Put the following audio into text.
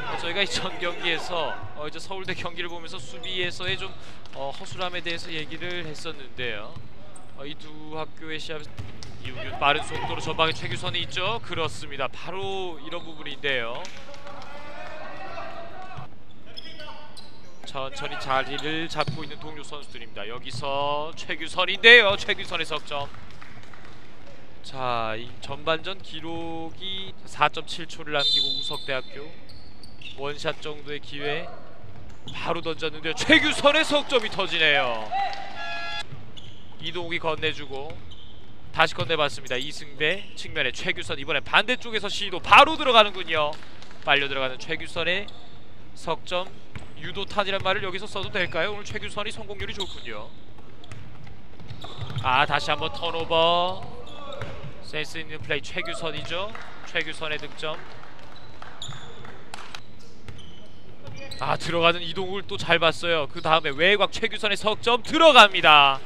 어, 저희가 이전 경기에서 어, 이제 서울대 경기를 보면서 수비에서의 좀 어, 허술함에 대해서 얘기를 했었는데요. 어, 이두 학교의 시합 이우균 빠른 속도로 전방에 최규선이 있죠. 그렇습니다. 바로 이런 부분인데요. 천천히 자리를 잡고 있는 동료 선수들입니다. 여기서 최규선인데요. 최규선의 석점. 자, 이 전반전 기록이 4.7초를 남기고 우석대학교 원샷 정도의 기회 바로 던졌는데요. 최규선의 석점이 터지네요. 이동욱이 건네주고 다시 건네봤습니다. 이승배 측면에 최규선 이번엔 반대쪽에서 시도 바로 들어가는군요. 빨려 들어가는 최규선의 석점 유도탄이란 말을 여기서 써도 될까요? 오늘 최규선이 성공률이 좋군요. 아 다시 한번 턴오버 센스 있는 플레이 최규선이죠. 최규선의 득점. 아 들어가는 이동욱을 또 잘 봤어요. 그 다음에 외곽 최규선의 석점 들어갑니다.